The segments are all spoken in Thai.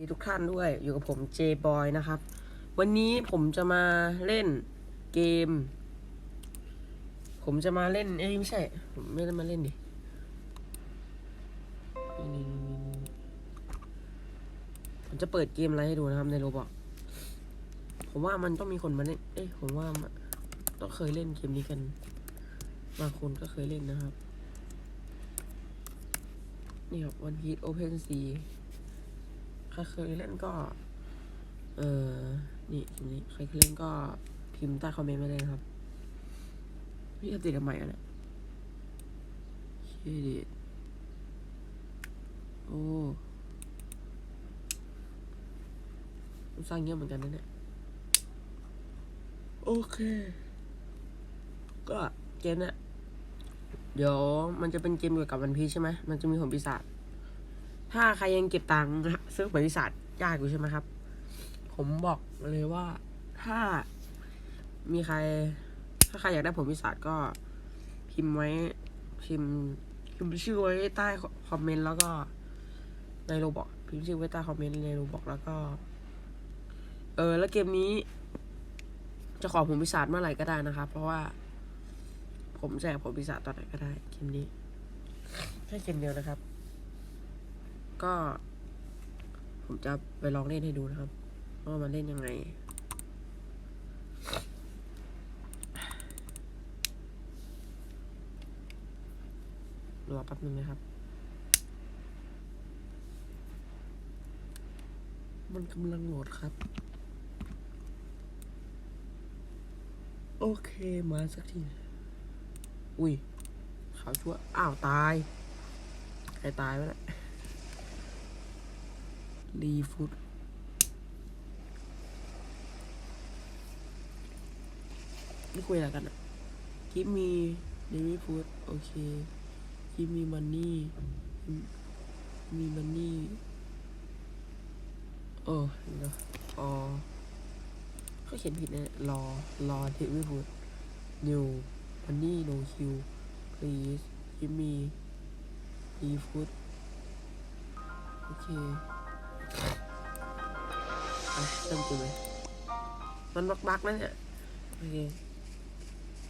ีทุกท่านด้วยอยู่กับผมเจบอยนะครับ วันนี้ผมจะมาเล่นเกม ผมจะมาเล่นเอ้ยไม่ใช่ผมไม่ได้มาเล่นดิผมจะเปิดเกมอะไรให้ดูนะครับในโรบอกผมว่ามันต้องมีคนมาเล่นเอ้ยผมว่าต้องเคยเล่นเกมนี้กันบางคนก็เคยเล่นนะครับ นี่ครับวันพีทโอเพนซี ใครเคยเล่นก็ เออนี่ทีนี้ใครเคยเล่นก็พิมพ์ใต้คอมเมนต์มาเลยครับพี่จะติดทำไมอะเนี่ยเครดิตโอ้สร้างเยอะเหมือนกันนะเนี่ย โอเค ก็เกมเนี่ยเดี๋ยวมันจะเป็นเกมเกี่ยวกับวันพีใช่ไหม มันจะมีผลปีศาจ ถ้าใครยังเก็บตังค์ซื้อผลปีศาจยากอยู่ใช่ไหมครับ ผมบอกเลยว่าถ้ามีใคร ถ้าใครอยากได้ผลปีศาจก็พิมพ์ไว้พิมพ์พิมพ์ชื่อไว้ใต้คอมเมนต์แล้วก็ในโรบอกพิมพ์ชื่อไว้ใต้คอมเมนต์ในโรบอกแล้วก็ เออ แล้วเกมนี้ จะขอผลปีศาจเมื่อไหร่ก็ได้นะครับ เพราะว่า ผมแจกผลปีศาจตอนไหนก็ได้เกมนี้แค่เกมเดียวนะครับ ก็ ผมจะไปลองเล่นให้ดูนะครับว่ามันเล่นยังไง รอแป๊บนึงนะครับ มันกำลังโหลดครับ โอเคมาสักที อุ้ยขาวชั่ว อ้าว ตาย ใครตายวะเนี่ย รีฟุตนี่คุยอะไรกันอะกิฟมีเดวิฟูดโอเคกิฟมีมันนี่มีมันนี่โอ้เดี๋ยวอ๋อเขาเขียนผิดนะรอ รอเดวิฟูด new money no kill please give me e food โอเค เริ่มกูเลยมันบักบักแล้วเนี่ยโอเค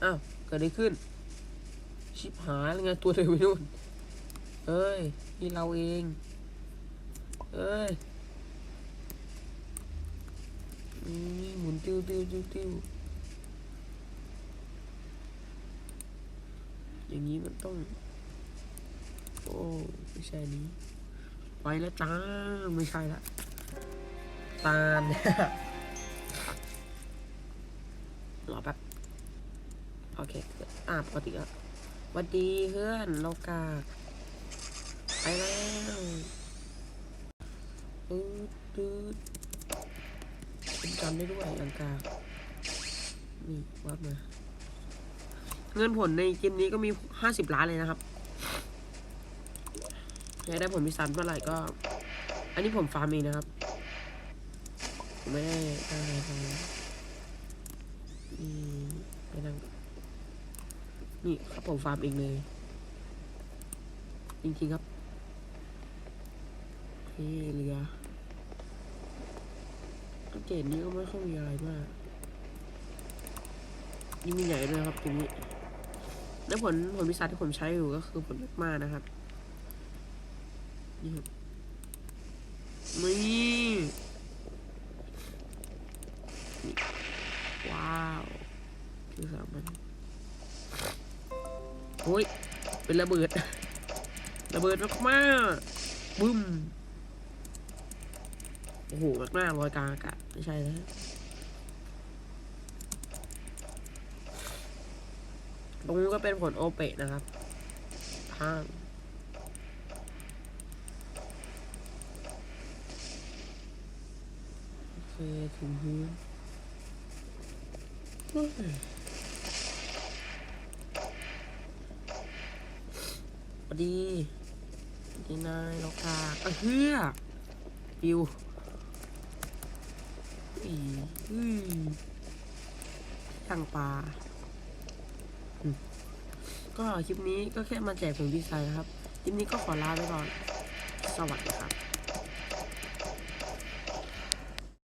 อ้าวเกิดอะไรขึ้น ชิบหายแล้วไงตัวเดินไปนู่นเอ้ยนี่เราเอง เอ้ยนี่หมุนติ้วติ้วติ้วติ้วอย่างนี้มันต้อง โอ้ไม่ใช่นี้ ไปแล้วจ้าไม่ใช่ละตาลรอแป๊บโอเคอ่าปกติแล้วหวัดดีเพื่อนเรากาไปแล้วตืดตืดเป็นจำได้ด้วยอย่างกากนี่วัดมา เงินผลในเกมนี้ก็มีห้าสิบล้านเลยนะครับ อยากได้ผลพิสันเมื่อไหร่ก็ อันนี้ผมฟาร์มเองนะครับผมไม่ได้ตั้งใจฟาร์มนี่ไม่นั่งนี่ครับผมฟาร์มเองเลย จริงๆครับเฮ้เรืออัปเดตนี้ก็ไม่ค่อยมีอะไรมากนี่มีใหญ่ด้วยครับตรงนี้ แล้ผลผลวิชาที่ผมใช้อยู่ก็คือผลมากนะครับ นี่ครับนี่ว้าวคือสามมันโอ้ย เป็นระเบิด ระเบิดมากมากบึ้ม โอ้โหมากมากลอยกลางอากาศไม่ใช่แล้วตรงนี้ก็เป็นผลโอเปะนะครับข้างโอเค ถึงพื้นเฮ้ยสวัสดีดีนายนกกาเออเฮือปิวอีอือทางปลาก็คลิปนี้ก็แค่มาแจกผลดีไซน์นะครับ คลิปนี้ก็ขอลาไปก่อน สวัสดีครับ